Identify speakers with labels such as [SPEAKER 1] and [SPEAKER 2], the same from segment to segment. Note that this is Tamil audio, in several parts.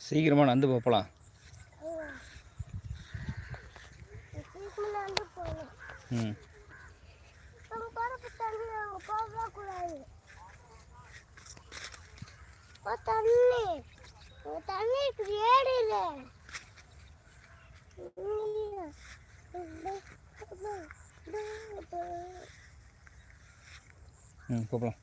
[SPEAKER 1] சீக்கிரமாக நடந்து போகலாம்.
[SPEAKER 2] சீக்கிரம் வந்து
[SPEAKER 1] ம்
[SPEAKER 2] தண்ணி தண்ணி ஓ
[SPEAKER 1] ம் போகலாம்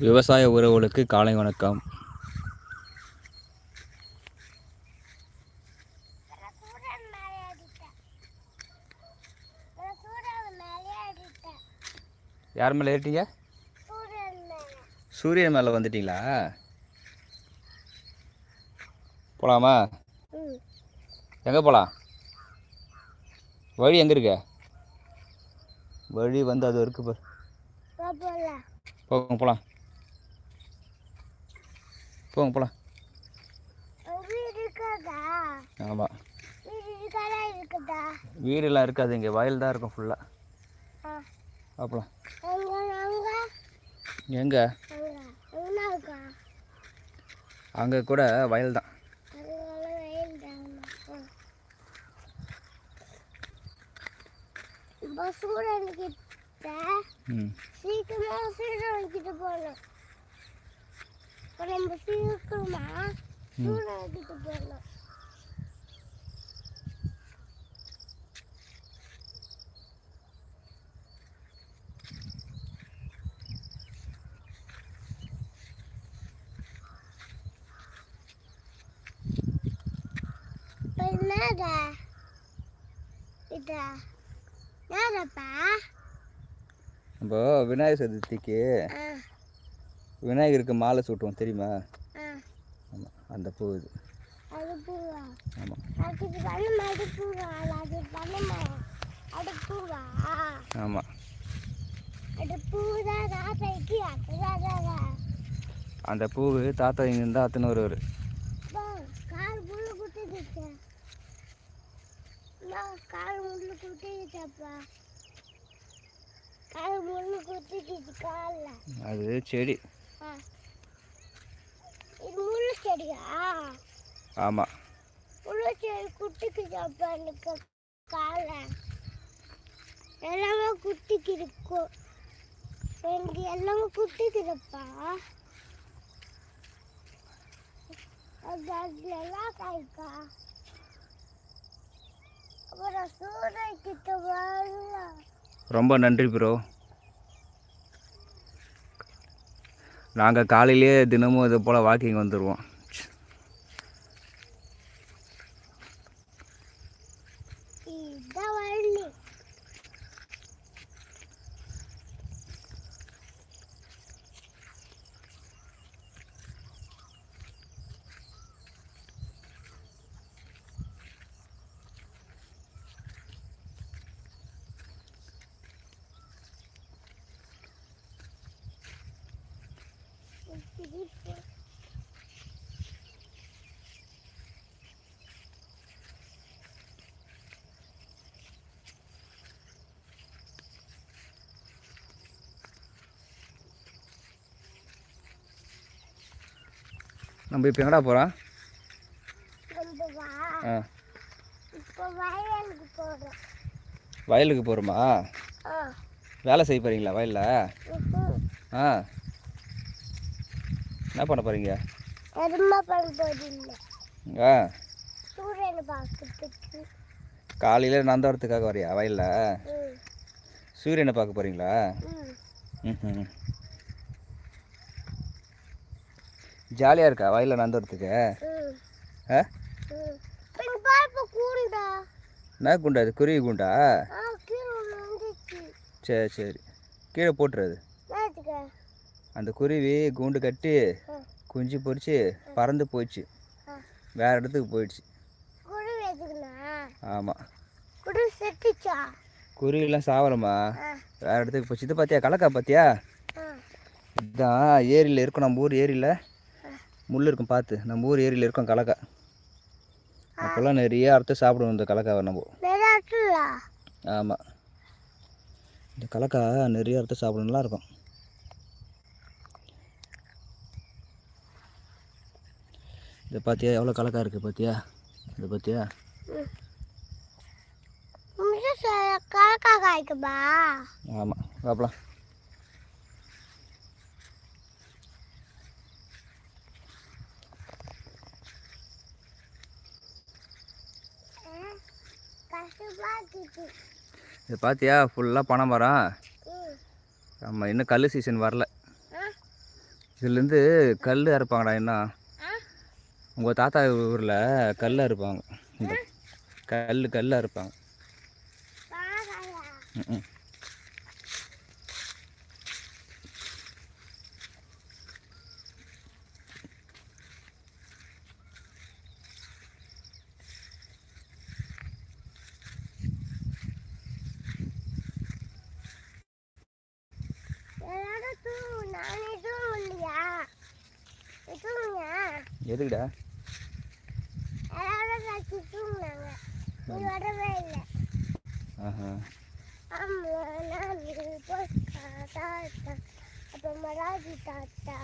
[SPEAKER 1] விவசாய உறவுகளுக்கு காலை வணக்கம். யார் மேலே ஏறிட்டீங்க?
[SPEAKER 2] சூரியன் மேலே
[SPEAKER 1] வந்துட்டீங்களா? போகலாமா எங்கே போகலாம் வழி எங்கே இருக்க? வழி வந்து அது இருக்கு
[SPEAKER 2] போகலாம்
[SPEAKER 1] போகலாம் போங்க போகலாம் ஆமாம் வீடெல்லாம் இருக்காது இங்கே வயல் தான் இருக்கும் ஃபுல்லாக
[SPEAKER 2] அங்கே
[SPEAKER 1] எங்கே
[SPEAKER 2] அங்கே
[SPEAKER 1] கூட வயல் தான். அத்தை
[SPEAKER 2] ம்.
[SPEAKER 1] சீக்கிரமா சூடம் வைக்கிட்டு போகணும். இப்போ நம்ம சீக்கிரமா என்னடா? இதா என்னடாப்பா
[SPEAKER 2] நம்ம விநாயகர் சதுர்த்திக்கு விநாயகருக்கு மாலை சூட்டுவோம் தெரியுமா? ஆமாம் அந்த பூ இது.
[SPEAKER 1] அது பூவா?
[SPEAKER 2] ஆமாம்
[SPEAKER 1] அது பூவா? அது பூதான் ராத்தைக்கு அதுதான்
[SPEAKER 2] அந்த தாத்தா வருவார்.
[SPEAKER 1] கால் முள்ளு நான் கால் முள்ளு குத்திடுச்சு காலில்.
[SPEAKER 2] அது செடி.
[SPEAKER 1] இது முள்ளு செடியா?
[SPEAKER 2] ஆமாம்
[SPEAKER 1] முள்ளு செடி குட்டிக்குச்சப்பா எனக்கு காலை. எல்லாமே குட்டிக்கிருக்கும் எனக்கு எல்லாமே குட்டிக்கிறப்பா அது அதுல எல்லாம் காய்க்கா? அப்புறம் சூரியன் கிட்ட வரல
[SPEAKER 2] ரொம்ப நன்றி ப்ரோ நாங்கள் காலையிலேயே தினமும் இது போல் வாக்கிங் வந்துடுவோம்
[SPEAKER 1] இதான் வள்ளி
[SPEAKER 2] நம்ம இப்போ எங்கடா போகிறோம் ஆ.
[SPEAKER 1] வயலுக்கு போகிறோம்
[SPEAKER 2] வேலை செய்ய போகிறீங்களா வயலில். ஆ. என்ன பண்ண போகிறீங்க ஆ. காலையில் நந்தவரத்துக்காக வரியா வயலில்? சூரியனை பார்க்க போகிறீங்களா
[SPEAKER 1] ம்.
[SPEAKER 2] ம் ஜாலியாக இருக்கா வயலில் நந்தவரத்துக்கு
[SPEAKER 1] ம்.
[SPEAKER 2] ஆ? என்ன குண்டா அது குருவி குண்டா? சரி சரி. கீழே போட்டுறது அந்த குருவி கூண்டு கட்டி குஞ்சு பொரிச்சு பறந்து போயிடுச்சு. வேற இடத்துக்கு போயிடுச்சு. ஆமாம் குருவிலாம் சாவலம்மா. வேற இடத்துக்கு போச்சு. இது பார்த்தியா கலக்கா பார்த்தியா இதுதான் ஏரியில் இருக்கும் நம்ம ஊர் ஏரியில். முள் இருக்கும் பார்த்து நம்ம ஊர் ஏரியில் இருக்கும் கலக்கா. அப்போல்லாம் நிறைய அறுத்து சாப்பிடுவோம் இந்த கலக்காவை நம்ம. ஆமாம் இந்த கலக்கா நிறைய அறுத்து சாப்பிட நல்லா இருக்கும். இதை பார்த்தியா எவ்வளோ கலக்கா இருக்குது பார்த்தியா இதை பார்த்தியா ஆமாம் பார்க்கலாம்
[SPEAKER 1] கஷ்டமா இருக்குது
[SPEAKER 2] இதை பார்த்தியா ஃபுல்லாக பனை மரம்
[SPEAKER 1] ம்
[SPEAKER 2] ஆமாம் இன்னும் கல் சீசன் வரல. இதுலேருந்து கல் அறுப்பாங்கடா இன்னும் உங்கள் தாத்தா ஊரில் கல் அறுப்பாங்க. கல் கல் அறுப்பாங்க.
[SPEAKER 1] பரவாயில்ல
[SPEAKER 2] ம்
[SPEAKER 1] எல்லாரும் தூங்கு நானே தூங்கலையா தூங்குங்க
[SPEAKER 2] எதுக்குடா? ஆஹா.
[SPEAKER 1] அம்மா நான் போஸ்டா தாத்தா அப்புறமா ராஜி தாத்தா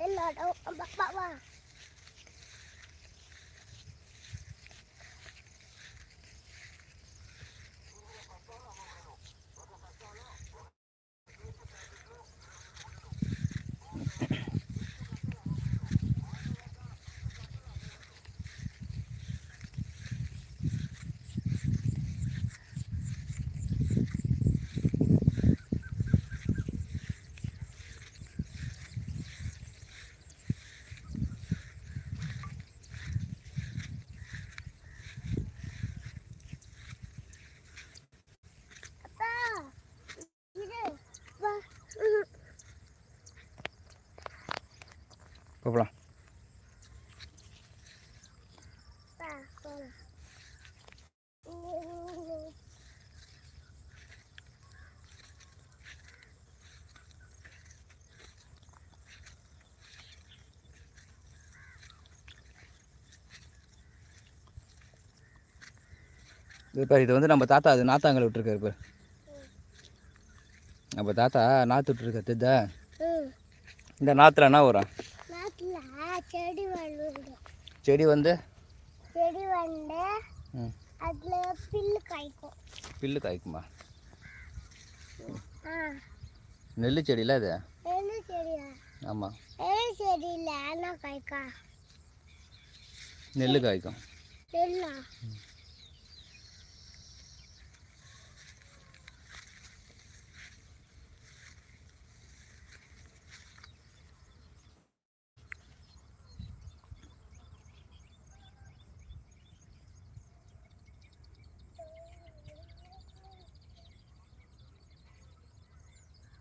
[SPEAKER 1] எல்லாரும் அப்பா வா
[SPEAKER 2] போகலாம்
[SPEAKER 1] பா, போலாம்.
[SPEAKER 2] இது பாரு இது வந்து நம்ம தாத்தா அது நாத்தாங்கல் விட்டுருக்காரு பாரு. நம்ம தாத்தா நாற்று விட்டுருக்காரு தெரியுதா?
[SPEAKER 1] ம்.
[SPEAKER 2] இந்த நாற்றுல என்ன வரும்?
[SPEAKER 1] செடி
[SPEAKER 2] வந்து?
[SPEAKER 1] செடி வந்து அதுல பில்லு காய்க்கும்.
[SPEAKER 2] பில்லு காய்க்குமா? நெல் செடியில் அது?
[SPEAKER 1] என்ன செடியா?
[SPEAKER 2] ஆமாம்
[SPEAKER 1] என்ன செடியில என்ன காய்க்கா?
[SPEAKER 2] நெல் காய்க்கும்.
[SPEAKER 1] நெல்லா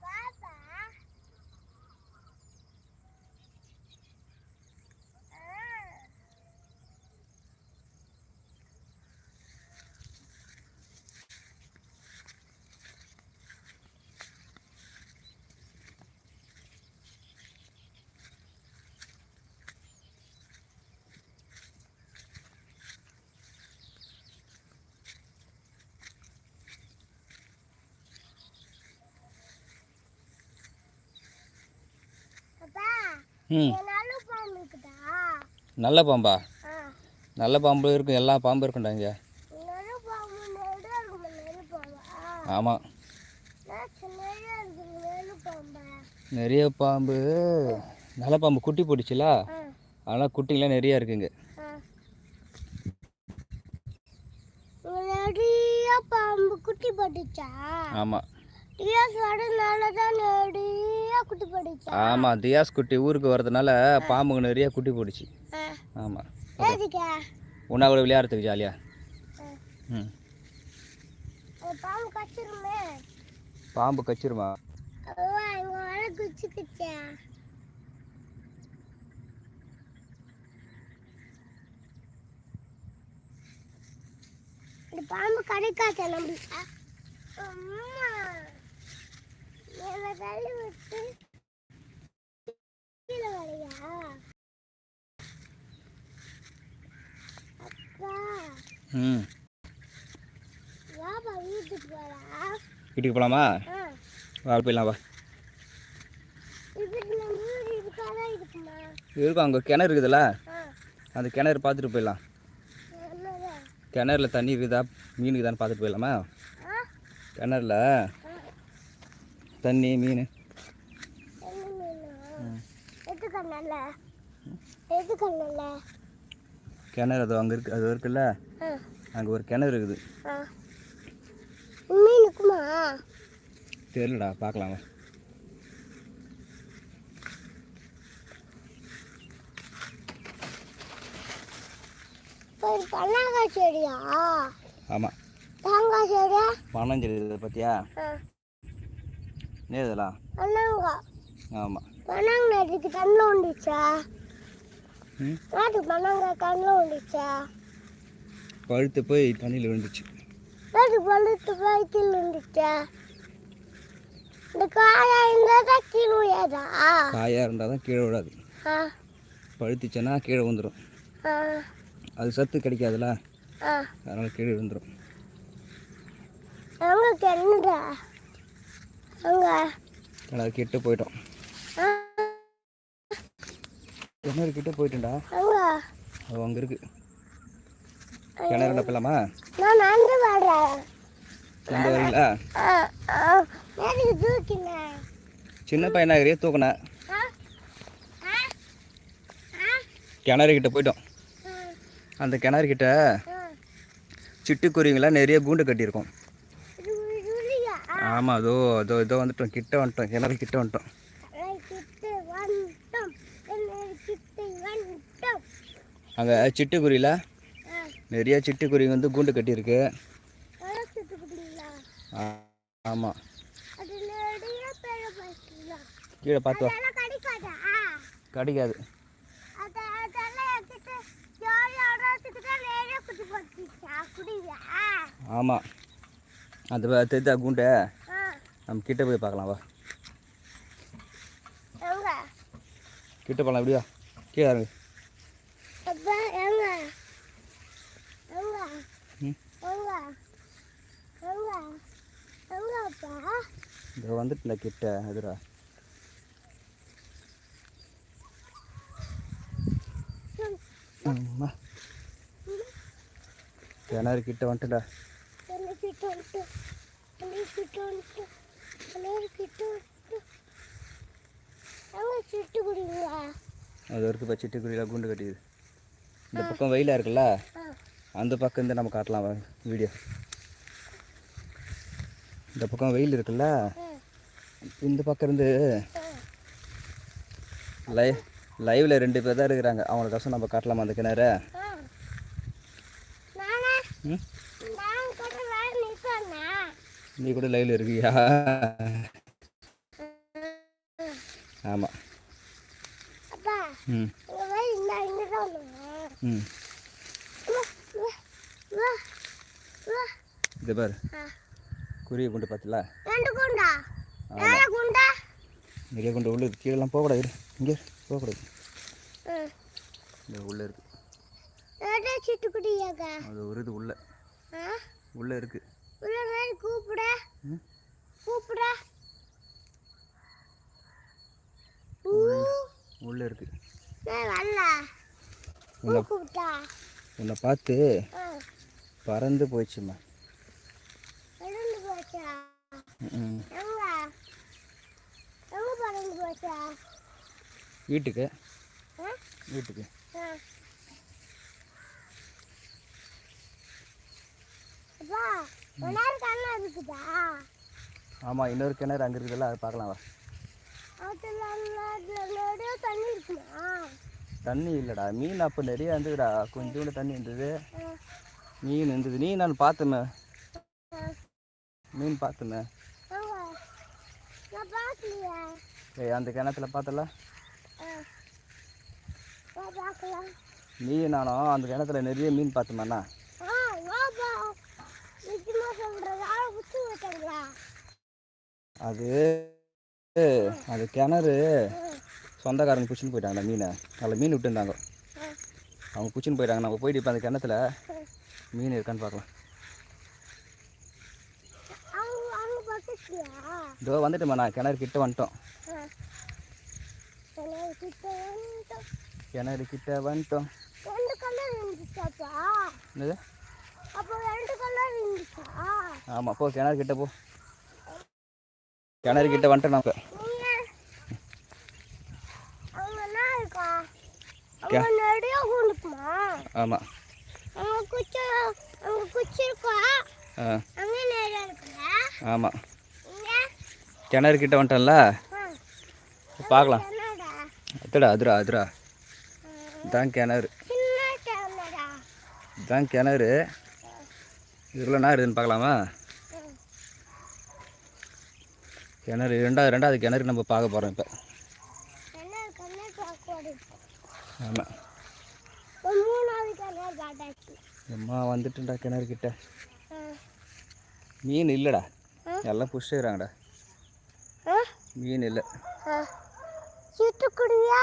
[SPEAKER 1] பாப்பா ஆ அப்பா
[SPEAKER 2] ம்.
[SPEAKER 1] நல்ல பாம்பு
[SPEAKER 2] நல்ல பாம்பா? பாம்பு இருக்கும் எல்லா பாம்பும் இருக்கும்டா இங்கே.
[SPEAKER 1] பாம்பு பாம்பா?
[SPEAKER 2] ஆமாம்
[SPEAKER 1] பாம்பா.
[SPEAKER 2] நிறைய பாம்பு. நல்ல பாம்பு குட்டி போட்டுச்சுல?
[SPEAKER 1] ஆ.
[SPEAKER 2] அதனால் குட்டிங்களாம் நிறையா இருக்குங்க
[SPEAKER 1] நிறைய பாம்பு குட்டி போட்டுச்சா?
[SPEAKER 2] ஆமாம்
[SPEAKER 1] தான் நிறைய குட்டி போட்டுச்சா
[SPEAKER 2] ஆமாம் தியாஸ் குட்டி ஊருக்கு வர்றதுனால பாம்புங்க நிறைய குட்டி போட்டுச்சு
[SPEAKER 1] ஆ.
[SPEAKER 2] ஆமாம் உன்னா கூட விளையாடுறதுக்கு ஜாலியாக ம்.
[SPEAKER 1] பாம்பு கச்சிருமே
[SPEAKER 2] பாம்பு கச்சிருமா
[SPEAKER 1] அவ்வா இங்க வர குச்சிக்குச்சா இந்த பாம்பு கிடைக்காத நம்மளுக்கு அம்மா என்னை தள்ளி விட்டு கீழே வரையா அப்பா
[SPEAKER 2] ம்.
[SPEAKER 1] வீட்டுக்கு
[SPEAKER 2] போகலாமா வா போயிடலாம் வா.
[SPEAKER 1] இருக்குமா
[SPEAKER 2] அங்கே கிணறு இருக்குதுல்ல? அந்த கிணறு பார்த்துட்டு போயிடலாம். கிணறுல தண்ணி இருக்குதா? மீன் இருக்குதான்னு பார்த்துட்டு போயிடலாமா? கிணறுல தண்ணி மீன். கிணறு அது அங்கே இருக்கு அது இருக்குல்ல? அங்கே ஒரு கிணறு இருக்குது. தெரியலடா பார்க்கலாம்
[SPEAKER 1] ஒரு பன்னாங்காய் செடியா?
[SPEAKER 2] ஆமாம்
[SPEAKER 1] தேங்காய் செடியா?
[SPEAKER 2] பனஞ்செடி இதை பார்த்தியா
[SPEAKER 1] ஆ
[SPEAKER 2] நேதலாம்
[SPEAKER 1] பன்னாங்காய்
[SPEAKER 2] ஆமாம்
[SPEAKER 1] பன்னாங்காய் இதுக்கு கண்ணில்
[SPEAKER 2] ம்?
[SPEAKER 1] நாட்டுக்கு பன்னாங்காய் கண்ணில் உண்டுச்சா?
[SPEAKER 2] பழுத்து போய் தண்ணியில் விழுந்துச்சு.
[SPEAKER 1] நாட்டுக்கு பழுத்து போய் கீழே உண்டுச்சா இந்த காயா இருந்தால் தான் கீழே உயாதா
[SPEAKER 2] காயாக இருந்தால் தான் கீழே விடாது
[SPEAKER 1] ஆ.
[SPEAKER 2] பழுத்துச்சுன்னா கீழே விழுந்துடும்
[SPEAKER 1] ஆ.
[SPEAKER 2] அது சத்து கிடைக்காதுல்ல
[SPEAKER 1] ஆ.
[SPEAKER 2] அதனால் கீழே விழுந்துடும்
[SPEAKER 1] அவங்களுக்கு என்னடா?
[SPEAKER 2] கிணறு கிட்ட போயிட்டோம். கிணறு கிட்ட போயிட்டோம்டா
[SPEAKER 1] அங்க
[SPEAKER 2] அது அங்கே இருக்கு.
[SPEAKER 1] நடந்து வர்றேன்
[SPEAKER 2] எந்த வரீங்களா? சின்ன பையனாகிறியே தூக்கினேன் கிணறு கிட்ட போயிட்டோம். அந்த கிணறு கிட்ட சிட்டுக்குருவிங்களாம் நிறைய கூண்டு கட்டியிருக்கோம். ஆமாம் அதோ அதோ இதோ வந்துட்டோம். கிட்ட வந்துட்டோம். கிணறு கிட்ட வந்துட்டோம். அங்கே
[SPEAKER 1] சிட்டுக்குருவில?
[SPEAKER 2] நிறைய சிட்டுக்குருவி வந்து கூண்டு கட்டியிருக்கு. ஆமாம் கீழே பார்த்து
[SPEAKER 1] கிடைக்காது?
[SPEAKER 2] ஆமாம் அந்த கூண்டை நம்ம கிட்ட போய் பார்க்கலாம் வா. கிட்ட போகலாம் எப்படியா? கீழே
[SPEAKER 1] அப்பா
[SPEAKER 2] இதோ வந்துட்டுல கிட்ட எதிரா. கிணறு கிட்ட வந்துட்டுடா
[SPEAKER 1] என்ன கிட்ட வந்துட்டு கிட்ட வந்துட்டு.
[SPEAKER 2] அது வரைக்கும் இப்போ சிட்டுக்குருவியில் குண்டு கட்டிது இந்த பக்கம் வெயிலாக இருக்குல்ல? அந்த பக்கம் இருந்து நம்ம காட்டலாம் வீடியோ. இந்த பக்கம் வெயில் இருக்குல்ல? இந்த பக்கம் இருந்து லைவ் லைவில் ரெண்டு பேர் தான் இருக்கிறாங்க. அவங்களுக்கோசம் நம்ம காட்டலாமா அந்த கிணறு? ம்
[SPEAKER 1] நான் கூட வேற நிற்கண்ணா
[SPEAKER 2] நீ கூட லைவில் இருக்கியா? ஆமாம் ம். ம். இது பாரு. குருவி குண்டு பார்த்தல நிறைய குண்டு உள்ள இருக்கு. கீழெல்லாம் போகக்கூடாது. இங்கே. போகக்கூடாது. இந்த உள்ளே
[SPEAKER 1] சிட்டுக்குடியாக்கா
[SPEAKER 2] அது ஒரு இது உள்ளே. உள்ளே இருக்குது
[SPEAKER 1] கூப்பிட. கூப்பிட.
[SPEAKER 2] உள்ளே
[SPEAKER 1] வரல.
[SPEAKER 2] உன்னை பார்த்து பறந்து போயிடுச்சுமா
[SPEAKER 1] பறந்து போச்சா?
[SPEAKER 2] ம்.
[SPEAKER 1] எங்க? எங்க பறந்து போச்சா?
[SPEAKER 2] வீட்டுக்கு. வீட்டுக்கு
[SPEAKER 1] ஆ. அப்பா உன்னாரு கண்ணா இருக்குதா?
[SPEAKER 2] ஆமாம் இன்னொரு கிணறு அங்கே இருக்குதுல்ல அதை பார்க்கலாம் வா.
[SPEAKER 1] தண்ணி
[SPEAKER 2] இல்லைடா. மீன் அப்போ நிறைய இருந்ததுடா. கொஞ்சோண்டு தண்ணி இருந்தது. மீன் இருந்தது. நீ நான் பார்த்தமே. மீன்
[SPEAKER 1] பார்க்கலையா.
[SPEAKER 2] ஏய் அந்த கிணத்துல பார்த்தல? நீ நானும் அந்த கிணத்துல நிறைய மீன் பார்த்தோமேண்ணா? அது அது கிணறு சொந்தக்காரங்க பிடிச்சின்னு போயிட்டாங்கடா மீனை. அதில் மீன் விட்டுருந்தாங்க. அவங்க பிடிச்சின்னு போயிட்டாங்க. நம்ம போயிட்டு இப்போ அந்த கிணத்துல மீன் இருக்கான்னு பார்க்கலாம். இதோ வந்துட்டோம்மா நான் கிணறு கிட்ட வந்துட்டோம். கிணறு கிட்ட வந்துட்டோம். ஆமாம் போ கிணறு கிட்ட போ. கிணறு கிட்ட வந்துட்டோம் ஆமாம் ஆமாம் கிணறு கிட்ட வந்துட்டோம்ல?
[SPEAKER 1] ஆ.
[SPEAKER 2] பார்க்கலாம். அதுடா அதுடா அதுடா இதான் கிணறு. இதான் கிணறு. இதில் என்ன இருக்குதுன்னு பார்க்கலாமா? கிணறு ரெண்டாவது ரெண்டாவது கிணறு நம்ம பார்க்க போகிறோம் இப்போ. ஆமாம் அம்மா வந்துட்டுண்டா கிணறு கிட்ட. மீன் இல்லைடா? எல்லாம் புஷ்டுறாங்கடா? மீன் இல்லை.
[SPEAKER 1] சிட்டுக்குருவியா?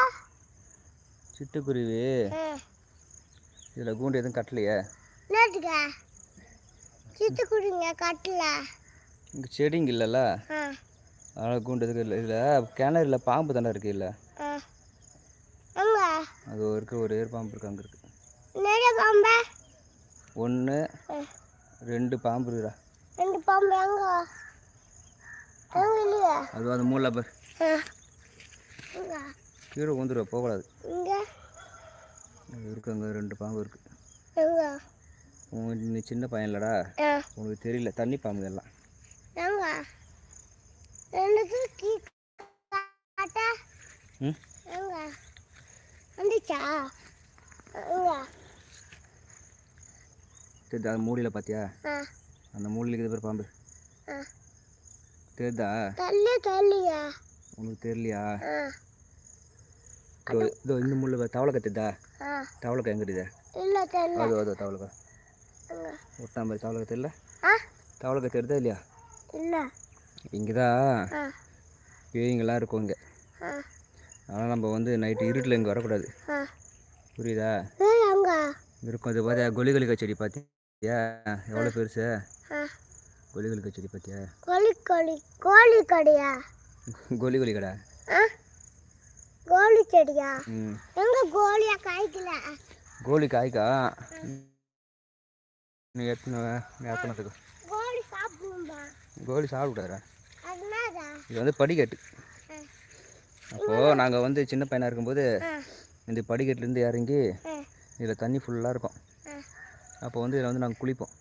[SPEAKER 2] சிட்டுக்குருவி. இதில் கூண்டு எதுவும் கட்டலையே?
[SPEAKER 1] சிட்டுக்குருவிங்க கட்டல.
[SPEAKER 2] இங்கே செடிங்க இல்லைல்ல? அதனால் கூண்டு எதுக்கு இல்லை. இதில் கிணறுல பாம்பு தானே இருக்குது இல்லை? அது இருக்குது ஒரு ஏர் பாம்பு இருக்குது அங்கே
[SPEAKER 1] பாம்பு?
[SPEAKER 2] ஒன்று. ரெண்டு பாம்பு இருக்குடா.
[SPEAKER 1] ரெண்டு பாம்பு எங்க?
[SPEAKER 2] அதுவும் அந்த மூளை பார். கீழே ஊந்துருவ போகக்கூடாது. அது இருக்கு அங்கே ரெண்டு பாம்பு உன் நீ சின்ன பையன் இல்லடா. உனக்கு தெரியல தண்ணி பாம்பு எல்லாம்
[SPEAKER 1] எனக்கு கீ காட்டா. வந்துச்சா?
[SPEAKER 2] தெரியுதா? பார்த்தியா அந்த மூலையில் இருக்குது பாரு பாம்பு. தெரியுதா? உனக்கு தெரியலையா? இதோ இந்த முள்ள தவளைக்கா தெரியுதா தவளைக்கா எங்கே
[SPEAKER 1] தெரியல.
[SPEAKER 2] அது அதோ தவளைக்கா ஒட்டாம்பரி தவளை தெரியல?
[SPEAKER 1] ஆ.
[SPEAKER 2] தவளை தெரியுதா இல்லையா?
[SPEAKER 1] இல்லை.
[SPEAKER 2] இங்கே தான் பேய்ங்கெல்லாம் இருக்கும் இங்கே.
[SPEAKER 1] ஆ.
[SPEAKER 2] ஆனால் நம்ம வந்து நைட்டு இருட்டில் இங்கே வரக்கூடாது. புரியுதா? இருக்கும். அது பார்த்தியா கொலிகொலிக்கா செடி பார்த்தியா எவ்வளோ பெருசு?
[SPEAKER 1] ஆ.
[SPEAKER 2] கொலிகொலிக்கா செடி பார்த்தியா
[SPEAKER 1] கோழி கோழி கோழி கடையா
[SPEAKER 2] கோலி கோலி கடை
[SPEAKER 1] கோழி செடியா? எங்க கோழியா காய்க்கல?
[SPEAKER 2] கோலி காய்க்கா? நீ எத்தனை
[SPEAKER 1] கோழி சாப்பிடும்பா
[SPEAKER 2] கோலி சாப்பிடாதா
[SPEAKER 1] அதனால
[SPEAKER 2] இது வந்து படிக்கட்டு. அப்போது நாங்கள் வந்து சின்ன பையனாக இருக்கும்போது இந்த படிக்கட்டுலேருந்து இறங்கி இதில் தண்ணி ஃபுல்லாக இருக்கும். அப்போ வந்து இதில் வந்து நாங்கள் குளிப்போம்.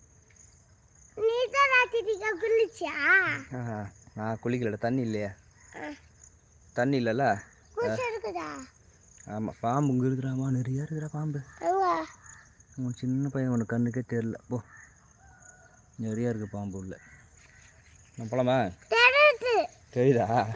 [SPEAKER 2] நான் குளிக்கலடா தண்ணி இல்லையா. தண்ணி இல்லைல்ல? ஆமாம் பாம்பு இங்கே இருக்குறாமா நிறையா இருக்குதுடா பாம்பு. உன் சின்ன பையன் உனக்கு கண்ணுக்கே தெரில போ நிறையா இருக்குது பாம்பு உள்ள. நான் போலாமா?
[SPEAKER 1] 可
[SPEAKER 2] 以
[SPEAKER 1] 的啊。